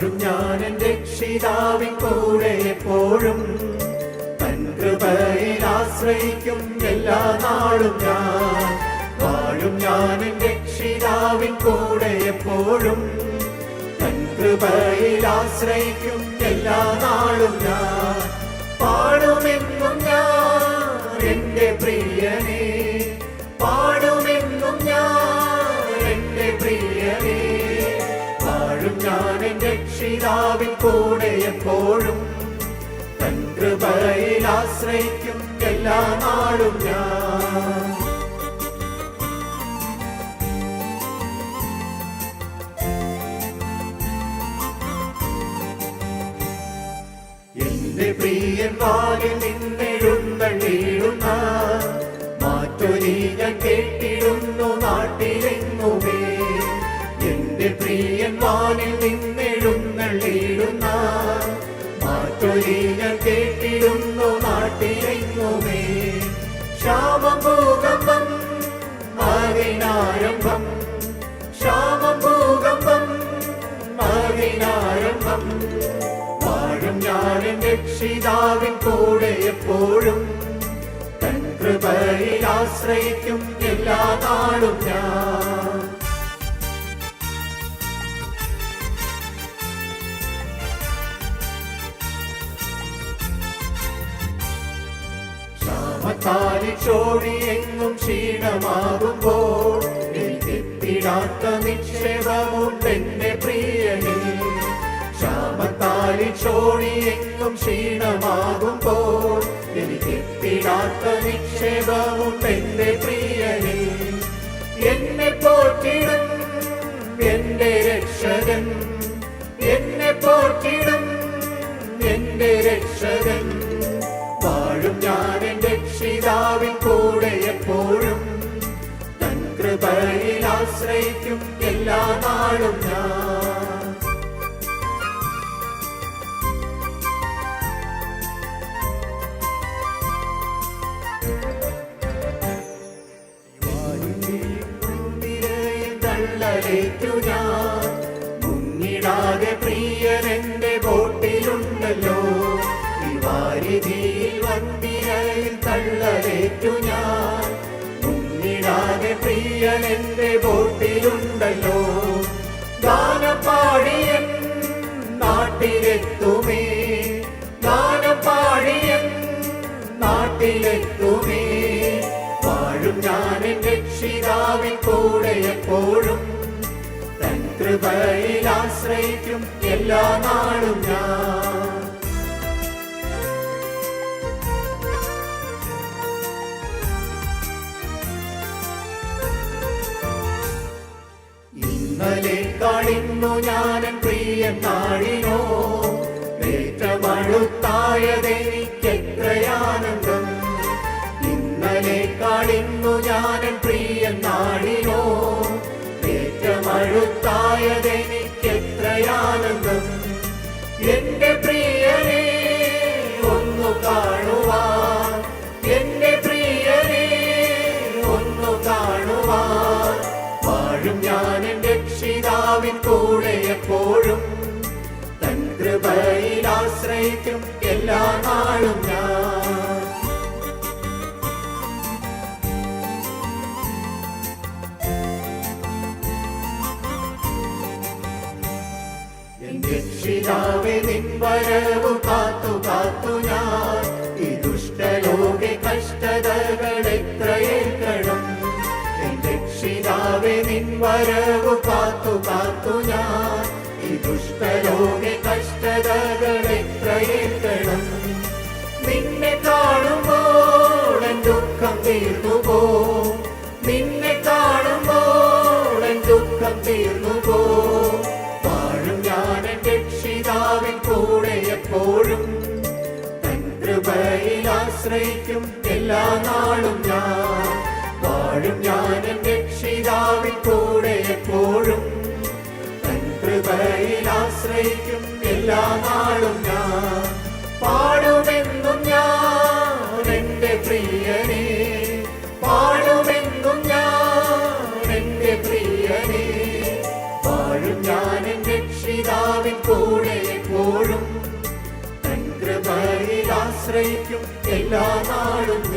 വാഴും ഞാൻ രക്ഷിതാവിൻ കൂടെ എപ്പോഴും. കൃപയിൽ ആശ്രയിക്കും എല്ലാ നാളും ഞാൻ. വാഴും ഞാൻ എന്റെ രക്ഷിതാവിൻ കൂടെ എപ്പോഴും. കൃപയിൽ ആശ്രയിക്കും എല്ലാ നാളും ഞാൻ. പാടുമെന്നും രക്ഷിതാവിൻ കൂടെ എപ്പോഴും തൻ കൃപയിൽ ആശ്രയിക്കും എല്ലാ നാളും ഞാൻ. എന്റെ പ്രിയൻ വാലിൽ നിന്നെഴുന്നള്ളിടുന്ന ഞാൻ കേട്ടിടുന്നു നാട്ടിലെങ്ങുമേ? ശ്യാമഭൂകമ്പം ഭൂകമ്പം ശ്യാമഭൂകമ്പം ശ്യാമം ഭൂകമ്പം അതിനാരംഭം വാഴും എന്റെ രക്ഷിതാവിൻ കൂടെ എപ്പോഴും. തൻ കൃപയിൽ ആശ്രയിക്കും എല്ലാ നാളും ഞാൻ. ക്ഷാമത്താലി ചോടി എങ്ങും ക്ഷീണമാകുമ്പോൾ എനിക്കെത്തിടാത്ത നിക്ഷേപമുണ്ട് എന്റെ പ്രിയനിൽ ക്ഷാമത്താലി ചോടി എങ്ങും ക്ഷീണമാകുമ്പോൾ എനിക്കെത്തിടാത്ത നിക്ഷേപമുണ്ട് എന്റെ പ്രിയനിൽ എന്നെ പോറ്റിടും എന്റെ രക്ഷകൻ. എന്നെ പോറ്റിടും എന്റെ രക്ഷകൻ. രക്ഷിതാവിൻ കൂടെ എപ്പോഴും തൻ കൃപയിൽ ആശ്രയിക്കും എല്ലാ നാളും ഞാൻ. തള്ളലേറ്റു ഞാൻ. മുങ്ങിടാതെ ബോട്ടിലുണ്ടല്ലോ. ഈ വാരിധിയിൽ പ്രിയൻ എന്റെ ബോട്ടിലുണ്ടല്ലോ ഗാനപ്പാടിയൻ നാട്ടിലെത്തുമേ ഗാനപ്പാടിയൻ നാട്ടിലെത്തുമേ പാഴും ഞാൻ എന്റെ രക്ഷിതാവിൻ കൂടെ എപ്പോഴും തൻ കൃപയിൽ ആശ്രയിക്കും എല്ലാ നാളും ഞാൻ ഇന്നലെ കാണിന്നു ഞാനൻ പ്രിയ നാഴിനോ. ഏറ്റമഴുത്തായതെനിക്കെത്രയാനന്ദം ഇന്നലെ കാണിന്നു ഞാനൻ പ്രിയ നാടിനോ ഏറ്റമഴുത്തായതെനിക്കെത്രയാനന്ദം എന്റെ പ്രിയനെ രക്ഷിതാവിൻ കൂടെ എപ്പോഴും തൻ കൃപയിൽ ആശ്രയിക്കും എല്ലാ നാളും ഞാൻ. എൻ രക്ഷിതാവെ നിൻ വരവു വരവു കാത്തു കാത്തു ഞാൻ. ഈ ദുഷ്ടലോകെ കഷ്ടതകൾ എത്രയേൽക്കണം നിന്നെ കാണുമ്പോൾ ദുഃഖം തീർന്നു പോ നിന്നെ കാണുമ്പോൾ ദുഃഖം തീർന്നു പോ വാഴും ഞാൻ രക്ഷിതാവിൻ കൂടെ എപ്പോഴും. തൻ കൃപയിൽ ആശ്രയിക്കും എല്ലാ നാളും ഞാൻ. വാഴും ഞാൻ രക്ഷിതാവിൻ കൂടെ ആശ്രയിക്കും എല്ലാ നാളും ഞാൻ. പാടുമെന്നും ഞാൻ എന്റെ പ്രിയനെ. പാടുമെന്നും ഞാൻ എന്റെ പ്രിയനെ. പാടും ഞാൻ എന്റെ രക്ഷിതാവിൻ കൂടെ എപ്പോഴും. തൻ കൃപയിൽ ആശ്രയിക്കും എല്ലാ നാളും